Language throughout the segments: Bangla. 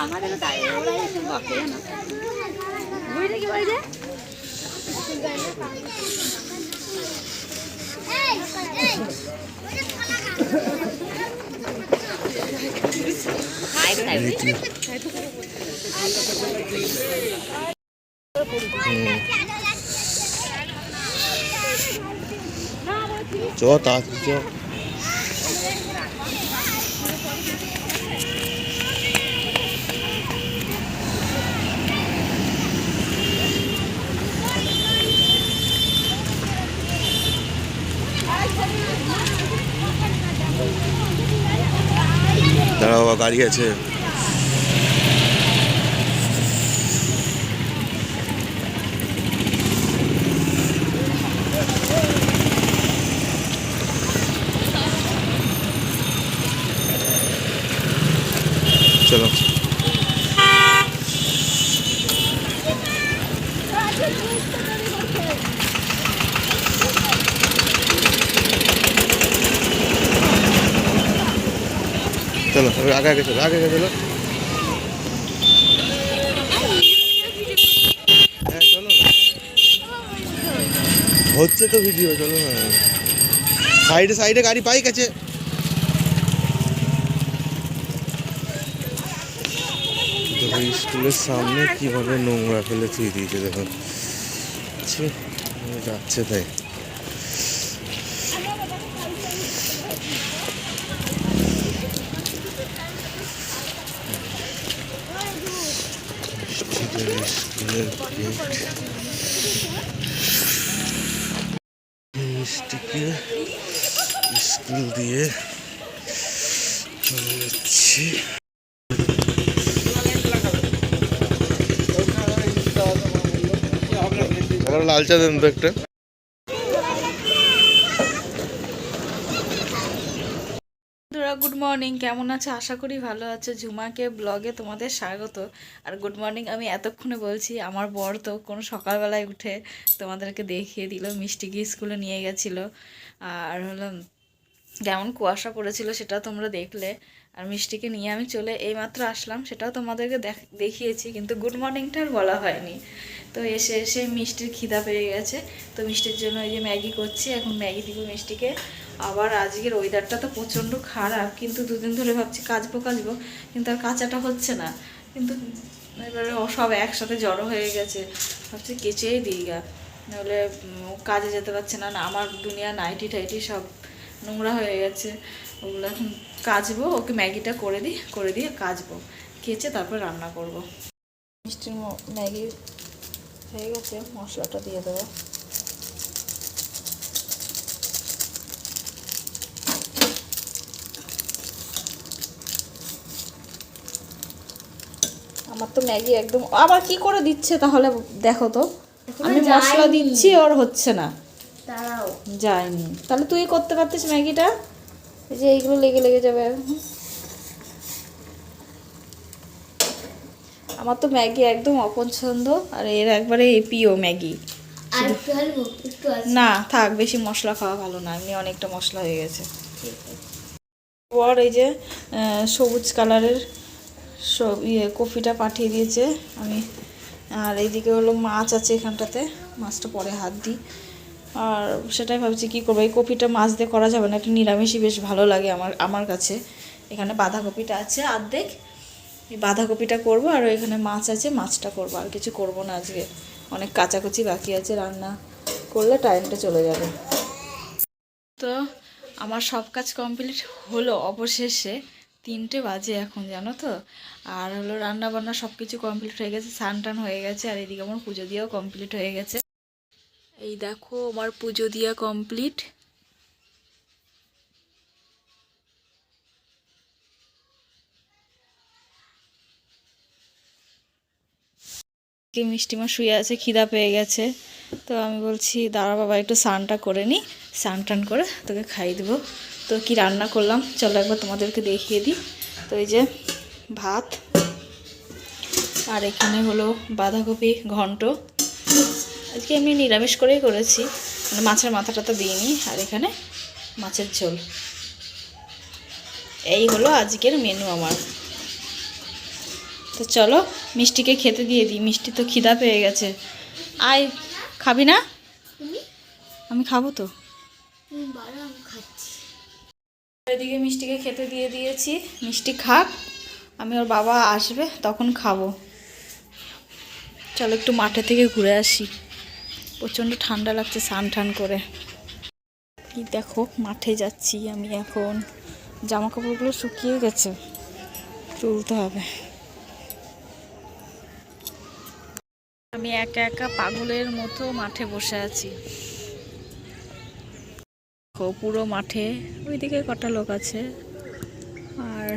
আমাদেরও তাই ওরা বকে জানো? বুঝলে কি বলছে? চ তাড়াতাড়ি চ। গাড়ি আছে চলো চলো আগে আগে চলো আগে আগে চলো। হ্যাঁ হচ্ছে তো ভিডিও চলো না। সাইডে সাইডে গাড়ি বাইক আছে। স্কুলের সামনে কীভাবে নোংরা ফেলে থুই দিয়েছে দেখো। ছি, যাচ্ছে তাই। মিষ্টিকে স্কুল দিয়ে চলে যাচ্ছি। লাল চা দেন তো একটা। গুড মর্নিং কেমন আছে? আশা করি ভালো আছে। ঝুমাকে ব্লগে তোমাদের স্বাগত। আর গুড মর্নিং আমি এতক্ষণে বলছি, আমার বর তো কোনো সকালবেলায় উঠে তোমাদেরকে দেখিয়ে দিল মিষ্টিকে স্কুলে নিয়ে গেছিল। আর হলো, কেমন কুয়াশা পড়েছিল সেটা তোমরা দেখলে। আর মিষ্টিকে নিয়ে আমি চলে এইমাত্র আসলাম, সেটাও তোমাদেরকে দেখ- দেখিয়েছি, কিন্তু গুড মর্নিংটা আর বলা হয়নি। তো এসে এসে মিষ্টির খিদা পেয়ে গেছে। তো মিষ্টির জন্য এই যে ম্যাগি করছি, এখন ম্যাগি দিব মিষ্টিকে। আবার আজকের ওয়েদারটা তো প্রচণ্ড খারাপ, কিন্তু দুদিন ধরে ভাবছি কাচবো কাচবো, কিন্তু আর কাঁচাটা হচ্ছে না। কিন্তু এবারে ও সব একসাথে জড়ো হয়ে গেছে। ভাবছি কেচেই দিই গা। নাহলে কাজে যেতে পারছে না। আমার দুনিয়া নাইটি টাইটি সব নোংরা হয়ে গেছে। ওগুলো এখন কাচবো, ওকে ম্যাগিটা করে দিই, করে দিয়ে কাচবো। কেচে তারপর রান্না করব। মিষ্টির ম্যাগি হয়ে গেছে মশলাটা দিয়ে দেবো। আমার তো ম্যাগি একদম আবার কি করে দিচ্ছে তাহলে দেখো তো। আমি মশলা দিচ্ছি ওর হচ্ছে না। যায়নি। তাহলে তুই করতে পারতিস ম্যাগিটা? এই যে এইগুলো লেগে লেগে যাবে। আমার তো ম্যাগি একদম অপছন্দ আর এর একবারে প্রিয় ম্যাগি। না থাক বেশি মশলা খাওয়া ভালো না এমনি অনেকটা মশলা হয়ে গেছে। পর এই যে সবুজ কালারের সব ইয়ে কফিটা পাঠিয়ে দিয়েছে আমি। আর এইদিকে হলো মাছ আছে এখানটাতে মাছটা পরে হাত দিই। আর সেটাই ভাবছি কী করব এই কপিটা মাছ দিয়ে করা যাবে না একটু নিরামিষই বেশ ভালো লাগে আমার আমার কাছে। এখানে বাঁধাকপিটা আছে অর্ধেক এই বাঁধাকপিটা করব আর এখানে মাছ আছে, মাছটা করব। আর কিছু করব না আজকে। অনেক কাচাকুচি বাকি আছে, রান্না করলে টাইমটা চলে যাবে। তো আমার সব কাজ কমপ্লিট হলো অবশেষে। তিনটে বাজে এখন, জানো তো? আর হলো রান্না বান্না সব কিছু কমপ্লিট হয়ে গেছে স্নান টান হয়ে গেছে, আর এদিকে আমার পুজো দিয়েও কমপ্লিট হয়ে গেছে। এই দেখো, আমার পুজো দিয়া কমপ্লিট কি মিষ্টিমা শুয়ে আছে, খিদা পেয়ে গেছে। তো আমি বলছি, দাঁড়া বাবা, একটু স্নানটা করে নিই স্নান টান করে তোকে খাইয়ে দেবো। তো কি রান্না করলাম, চলো একবার তোমাদেরকে দেখিয়ে দিই। তো এই যে ভাত, আর এখানে হলো বাঁধাকপি ঘন্ট। আজকে এমনি নিরামিষ করেই করেছি মানে মাছের মাথাটা তো দিইনি, আর এখানে মাছের ঝোল। এই হলো আজকের মেনু আমার। তো চলো মিষ্টিকে খেতে দিয়ে দিই। মিষ্টি তো খিদা পেয়ে গেছে। আয় খাবি না? আমি খাব তো। এদিকে মিষ্টিকে খেতে দিয়ে দিয়েছি। মিষ্টি খাক আমি ওর বাবা আসবে তখন খাব। চলো একটু মাঠে থেকে ঘুরে আসি। প্রচণ্ড ঠান্ডা লাগছে স্নান টান করে। দেখো মাঠে যাচ্ছি আমি এখন। জামা কাপড়গুলো শুকিয়ে গেছে। তুলতে হবে। আমি একা একা পাগলের মতো মাঠে বসে আছি। পুরো মাঠে ওইদিকে কটা লোক আছে, আর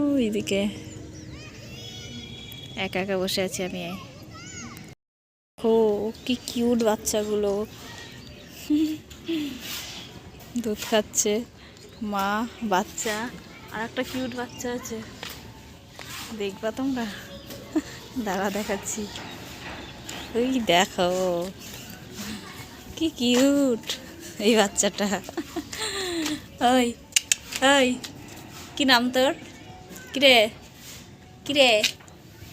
ওইদিকে একা একা বসে আছি আমি। ও কি কিউট বাচ্চাগুলো। দুধ খাচ্ছে মা, বাচ্চা, আর একটা কিউট বাচ্চা আছে। দেখবা তোমরা? দাঁড়া দেখাচ্ছি। ওই দেখো। কি কিউট এই বাচ্চাটা। ওই ওই, কি নাম তোর? কিরে কিরে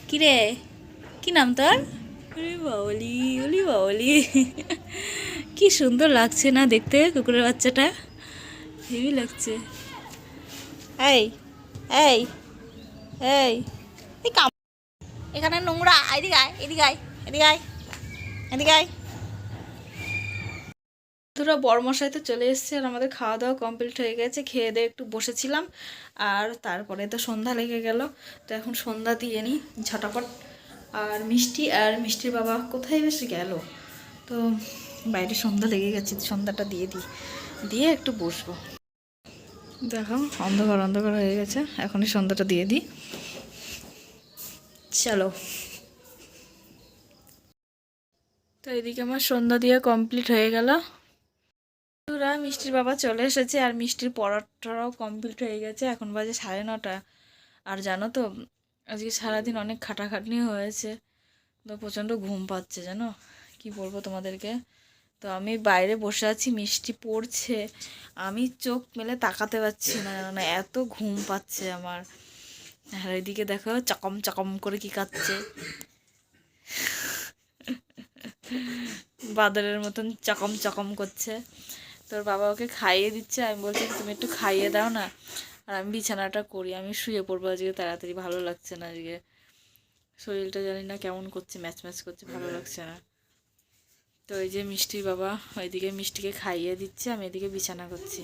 কিরে, কি নাম তোর? ওলি বাবলি ওলি বাবলি কি সুন্দর লাগছে না দেখতে কুকুরের বাচ্চাটা? হেভি লাগছে। এই এই এই এখানে নোংরা, এদিকে আয় এদিকে আয় এদিকে আয়। এদিকে বন্ধুরা বড়মশাই তো চলে এসছে আর আমাদের খাওয়া দাওয়া কমপ্লিট হয়ে গেছে। খেয়ে দিয়ে একটু বসেছিলাম আর তারপরে তো সন্ধ্যা লেগে গেল। তো এখন সন্ধ্যা দিয়ে নিই ঝটাপট। আর মিষ্টি, আর মিষ্টির বাবা কোথায় বেশি গেল? তো বাইরে সন্ধ্যা লেগে গেছে, সন্ধ্যাটা দিয়ে দিই। দিয়ে একটু বসবো। দেখো, অন্ধকার অন্ধকার হয়ে গেছে। এখনই সন্ধ্যাটা দিয়ে দিই। চলো। তো এদিকে আমার সন্ধ্যা দিয়ে কমপ্লিট হয়ে গেল। বন্ধুরা, মিষ্টির বাবা চলে এসেছে আর মিষ্টির পড়াটাও কমপ্লিট হয়ে গেছে। এখন বাজে সাড়ে নটা। আর জানো তো, আজকে সারাদিন অনেক খাটাখাটনি হয়েছে। তো প্রচণ্ড ঘুম পাচ্ছে, জানো? কি বলব তোমাদেরকে? তো আমি বাইরে বসে আছি, মিষ্টি পড়ছে। আমি চোখ মেলে তাকাতে পারছি না না এত ঘুম পাচ্ছে আমার। আর এদিকে দেখো, চকম চকম করে কি কাচ্ছে বাদরের মতন চকম চকম করছে। তোর বাবা ওকে খাইয়ে দিচ্ছে আমি বলছি তুমি একটু খাইয়ে দাও না আর আমি বিছানাটা করি আমি শুয়ে পড়ব আজকে তাড়াতাড়ি ভালো লাগছে না আজকে। শরীরটা জানি না কেমন করছে ম্যাচ ম্যাচ করছে ভালো লাগছে না। তো এই যে মিষ্টির বাবা ওইদিকে মিষ্টিকে খাইয়ে দিচ্ছে আমি এদিকে বিছানা করছি।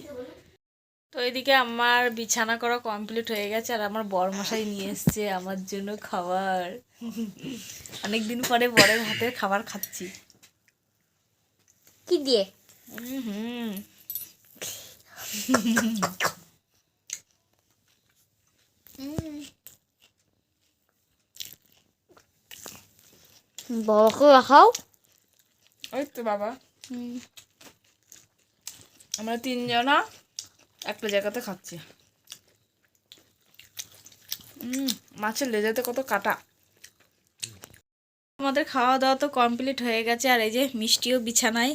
তো এদিকে আমার বিছানা করা কমপ্লিট হয়ে গেছে আর আমার বরমশাই নিয়ে এসছে আমার জন্য খাবার। অনেক দিন পরে বরের হাতের খাবার খাচ্ছি। কি দিয়ে? হুম। বাবাকে রাখাও ওই তো বাবা। আমরা তিনজনা একটা জায়গাতে খাচ্ছি। মাছের লেজাতে কত কাটা। আমাদের খাওয়া দাওয়া তো কমপ্লিট হয়ে গেছে, আর এই যে মিষ্টিও বিছানায়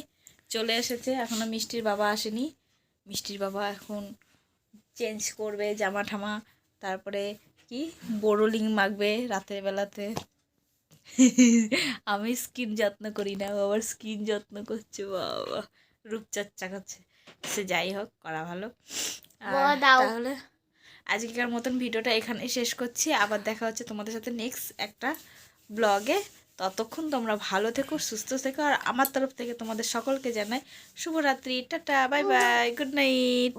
চলে এসেছে। এখনও মিষ্টির বাবা আসেনি। মিষ্টির বাবা এখন চেঞ্জ করবে জামা ঠামা, তারপরে কি? বোরোলিং মাখবে রাতের বেলাতে। আমি স্কিন যত্ন করি না ও আবার স্কিন যত্ন করছে বাবা। রূপচর্চা করছে সে যাই হোক করা ভালো। তাহলে আজকের মতন ভিডিওটা এখানে শেষ করছি। আবার দেখা হচ্ছে তোমাদের সাথে নেক্সট একটা ব্লগে ততক্ষণ তোমরা ভালো থেকো সুস্থ থেকো। আর আমার তরফ থেকে তোমাদের সকলকে জানাই শুভরাত্রি। Tata bye bye good night